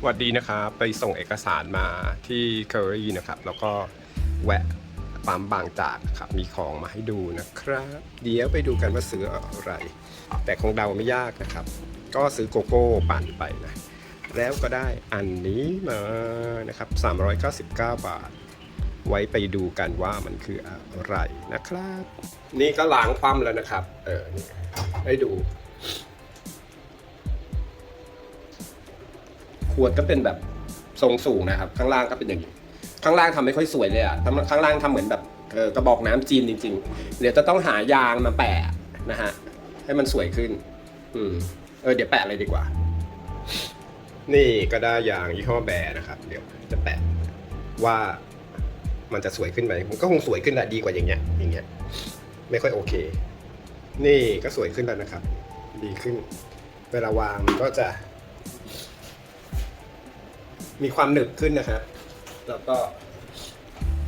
สวัสดีนะครับไปส่งเอกสารมาที่เคอรี่นะครับ แล้วก็แวะปั๊มบางจากครับมีของมาให้ดูนะครับ เดี๋ยวไปดูกันว่าซื้ออะไร แต่คงเดาไม่ยากนะครับ ก็ซื้อโกโก้ปั่นไปนะ แล้วก็ได้อันนี้มานะครับ 399 บาท ไว้ไปดูกันว่ามันคืออะไรนะครับ นี่ก็ล้างคว่ำแล้วนะครับ เออนี่ให้ดู ขวดก็เป็นแบบทรงสูงนะครับ ข้างล่างก็เป็นอย่างนี้ ข้างล่างทำไม่ค่อยสวยเลยอะข้างล่างทำเหมือนแบบกระบอกน้ำจีนจริง ๆ เดี๋ยวจะต้องหายางมาแปะนะฮะให้มันสวยขึ้น อืมเออเดี๋ยวแปะเลยดีกว่า นี่ก็ได้ยางยี่ห้อแบร์นะครับ เดี๋ยวจะแปะว่ามันจะสวยขึ้นไหมมันก็คงสวยขึ้นแหละดีกว่าอย่างเงี้ย อย่างเงี้ย ไม่ค่อยโอเค นี่ก็สวยขึ้นแล้วนะครับ ดีขึ้น เวลาวางมันก็จะ มีความหนึบขึ้นนะครับ แล้วก็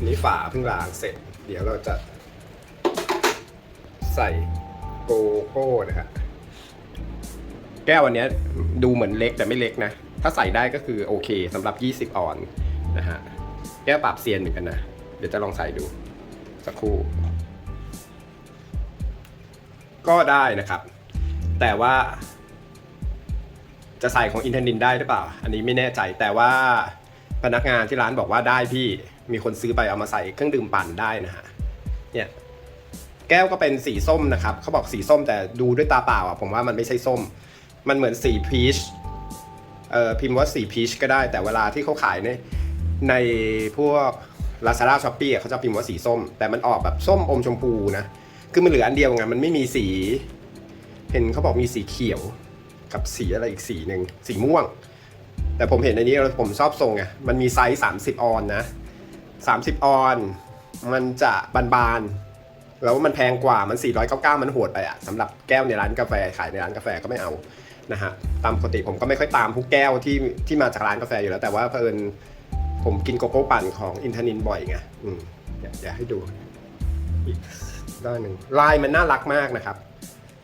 นี่ฝาเพิ่งล้างเสร็จ เดี๋ยวเราจะ ใส่โกโก้นะครับแก้วอันนี้ดูเหมือนเล็กแต่ไม่เล็กนะ ถ้าใส่ได้ก็คือโอเคสำหรับ 20 ออนนะฮะแก้วปรับเซียนเหมือนกันนะ เดี๋ยวจะลองใส่ดู สักครู่ ก็ได้นะครับ แต่ว่า จะใส่ของอินเทอร์นินได้หรือเปล่า อันนี้ไม่แน่ใจแต่ว่าพนักงานที่ร้านบอกว่าได้พี่มีคนซื้อไปเอามาใส่เครื่องดื่มปั่นได้นะฮะเนี่ยแก้วก็เป็นสีส้มนะครับเขาบอกสีส้มแต่ดูด้วยตาเปล่าอะผมว่ามันไม่ใช่ส้ม มันเหมือนสีพีชเอ่อพิมพ์ว่าสีพีชก็ได้แต่เวลาที่เขาขายในในพวก Lazada s h o p e e เขาจะพิมพ์ว่าสีส้ม แต่มันออกแบบส้มอมชมพูนะ คือมันเหลืออันเดียวไงมันไม่มีสี เห็นเขาบอกมีสีเขียว กับสีอะไรอีกสีหนึ่งสีม่วง แต่ผมเห็นในนี้ผมชอบทรงไงมันมีไซส์30 ออนนะ 30 ออน มันจะบานๆแล้วมันแพงกว่ามัน 499 มันโหดไปอะสำหรับแก้วในร้านกาแฟขายในร้านกาแฟก็ไม่เอานะฮะตามปกติผมก็ไม่ค่อยตามพวกแก้วที่ที่มาจากร้านกาแฟอยู่แล้วแต่ว่าเพิ่นผมกินโกโก้ปั่นของอินทนินบ่อยไงอืมเดี๋ยวเดี๋ยวให้ดูอีกด้านหนึ่งลายมันน่ารักมากนะครับ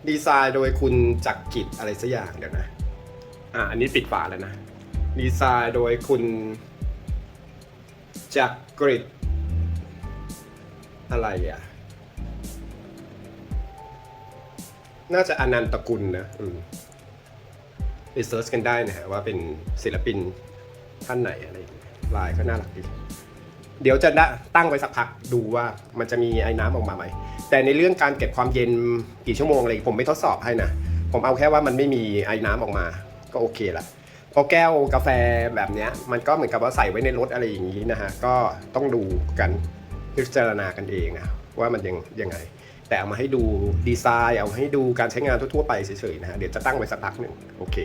ดีไซน์โดยคุณจักรกิจอะไรสักอย่างเดี๋ยวนะ อะอันนี้ปิดฝาแล้วนะ ดีไซน์โดยคุณจักรกิจอะไรอะ น่าจะอนันตกุลนะอืมไปเซิร์ชกันได้นะฮะว่าเป็นศิลปินท่านไหนอะไรอย่างเงี้ยลายก็น่ารักดี เดี๋ยวจะได้ตั้งไว้สักพักดูว่ามันจะมีไอ้น้ำออกมาไหม แต่ในเรื่องการเก็บความเย็นกี่ชั่วโมงอะไรผมไม่ทดสอบให้นะ ผมเอาแค่ว่ามันไม่มีไอ้น้ำออกมา ก็โอเคละเพราะแก้วกาแฟแบบนี้มันก็เหมือนกับว่าใส่ไว้ในรถอะไรอย่างนี้นะฮะ ก็ต้องดูกันพิจารณากันเองนะว่ามันยังยังไง แต่เอามาให้ดูดีไซน์ เอาให้ดูการใช้งานทั่วๆไปเฉยๆนะฮะ เดี๋ยวจะตั้งไว้สักพักหนึ่งโอเค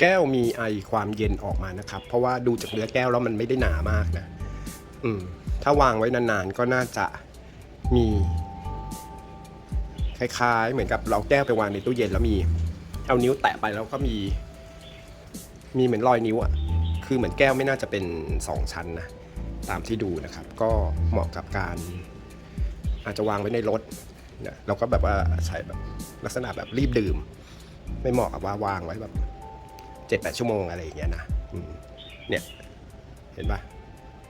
แก้วมีไอความเย็นออกมานะครับ เพราะว่าดูจากเนื้อแก้วแล้วมันไม่ได้หนามากนะอืมถ้าวางไว้นานๆก็น่าจะมีคล้ายๆ เหมือนกับเราแก้วไปวางในตู้เย็นแล้วมี เอานิ้วแตะไปแล้วก็มี มีเหมือนรอยนิ้วอะคือเหมือนแก้วไม่น่าจะเป็นสองชั้นนะตามที่ดูนะครับ ก็เหมาะกับการ อาจจะวางไว้ในรถเนี่ยเราก็แบบว่าใช้แบบลักษณะแบบรีบดื่ม ไม่เหมาะกับว่าวางไว้แบบ เจ็ดแปดชั่วโมงอะไรอย่างเงี้ยนะเนี่ยเห็นปะ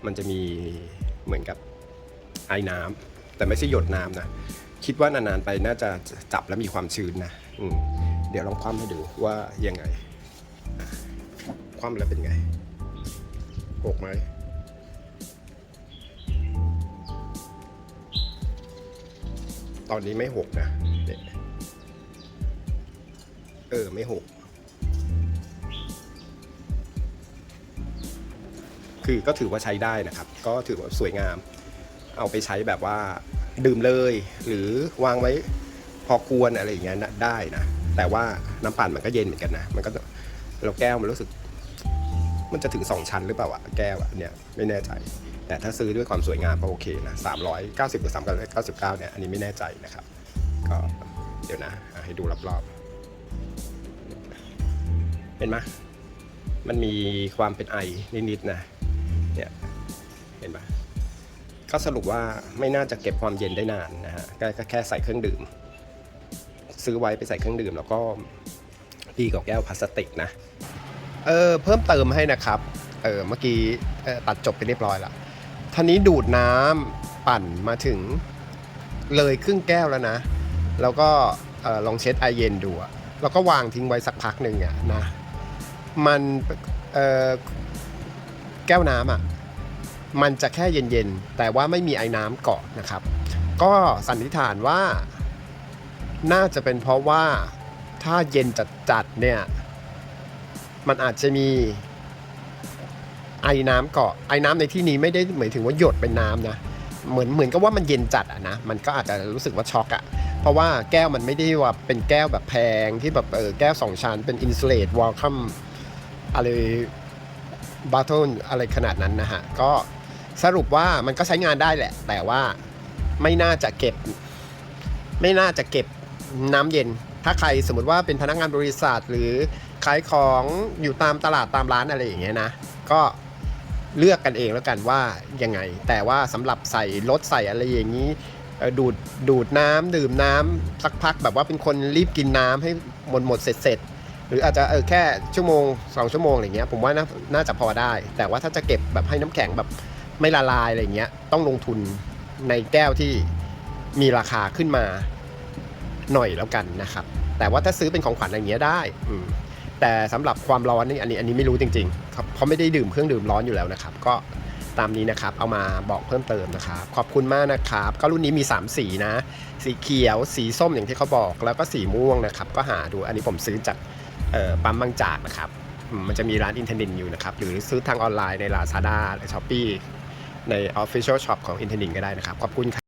มันจะมีเหมือนกับไอ้น้ำแต่ไม่ใช่หยดน้ำนะ คิดว่านานๆไปน่าจะจับแล้วมีความชื้นนะอืเดี๋ยวลองคว่ำให้ดูว่ายังไง คว่ำแล้วเป็นไงหกไหมตอนนี้ไม่หกนะ เออ ไม่หก คือก็ถือว่าใช้ได้นะครับ ก็ถือว่าสวยงาม เอาไปใช้แบบว่าดื่มเลย หรือวางไว้พอควรอะไรอย่างเงี้ยได้นะ แต่ว่าน้ำปั่นมันก็เย็นเหมือนกันนะ มันก็เราแก้วมันรู้สึก มันจะถึง 2 ชั้นหรือเปล่าอะแก้วอะเนี่ยไม่แน่ใจ แต่ถ้าซื้อด้วยความสวยงามก็โอเคนะ390หรือ399เก้าเนี่ยอันนี้ไม่แน่ใจนะครับ ก็เดี๋ยวนะอะให้ดูรอบๆ เห็นไหมมันมีความเป็นไอนิดๆนะ เนี่ยเห็นปะก็สรุปว่าไม่น่าจะเก็บความเย็นได้นานนะฮะก็แค่ใส่เครื่องดื่ม ซื้อไว้ไปใส่เครื่องดื่ม แล้วก็ดีกว่าแก้วพลาสติกนะเออเพิ่มเติมให้นะครับเออเมื่อกี้ตัดจบไปเรียบร้อยล้วท่านี้ดูดน้ำปั่นมาถึงเลยครึ่งแก้วแล้วนะ แล้วก็ลองเช็ดไอเย็นดูแล้วก็วางทิ้งไว้สักพักหนึ่งอะนะ มันเออ แก้วน้ำอะมันจะแค่เย็นๆ แต่ว่าไม่มีไอ้น้ำเกาะนะครับ ก็สันนิษฐานว่า น่าจะเป็นเพราะว่าถ้าเย็นจัดๆเนี่ย มันอาจจะมีไอ้น้ำเกาะไอ้น้ำในที่นี้ไม่ได้หมายถึงว่าหยดเป็นน้ำนะเหมือนเหมือนกับว่ามันเย็นจัดอะนะมันก็อาจจะรู้สึกว่าช็อกอะเพราะว่าแก้วมันไม่ได้ว่าเป็นแก้วแบบแพงที่แบบเออแก้วสองชั้นเป็นอินส l เลตวอลคัมอะไร บัตเทิลอะไรขนาดนั้นนะฮะ ก็สรุปว่ามันก็ใช้งานได้แหละ แต่ว่าไม่น่าจะเก็บ ไม่น่าจะเก็บน้ำเย็น ถ้าใครสมมติว่าเป็นพนักงานบริษัทหรือขายของอยู่ตามตลาดตามร้านอะไรอย่างเงี้ยนะ ก็เลือกกันเองแล้วกันว่ายังไง แต่ว่าสำหรับใส่รถใส่อะไรอย่างนี้ดูดดูดน้ำดื่มน้ำสักพักแบบว่าเป็นคนรีบกินน้ำให้หมดหมดเสร็จเสร็จ หรืออาจจะเออแค่ชั่วโมงสองชั่วโมงอะไรเงี้ยผมว่าน่าน่าจะพอได้ แต่ว่าถ้าจะเก็บแบบให้น้ำแข็งแบบไม่ละลายอะไรเงี้ยต้องลงทุนในแก้วที่มีราคาขึ้นมาหน่อยแล้วกันนะครับ แต่ว่าถ้าซื้อเป็นของขวัญอะไรเงี้ยได้อืแต่สำหรับความร้อนนี่อันนี้อันนี้ไม่รู้จริงๆครับเพราะไม่ได้ดื่มเครื่องดื่มร้อนอยู่แล้วนะครับ ก็ตามนี้นะครับ เอามาบอกเพิ่มเติมนะครับ ขอบคุณมากนะครับ ก็รุ่นนี้มี 3 สีนะ สีเขียว สีส้มอย่างที่เขาบอก แล้วก็สีม่วงนะครับ ก็หาดู อันนี้ผมซื้อจาก ปั๊มบางจากนะครับมมันจะมีร้านอินเทอร์เน็ตอยู่นะครับ หรือซื้อทางออนไลน์ใน Lazada หรือ Shopee ใน Official Shop ของอินเทอร์เน็ตก็ได้นะครับ ขอบคุณครับ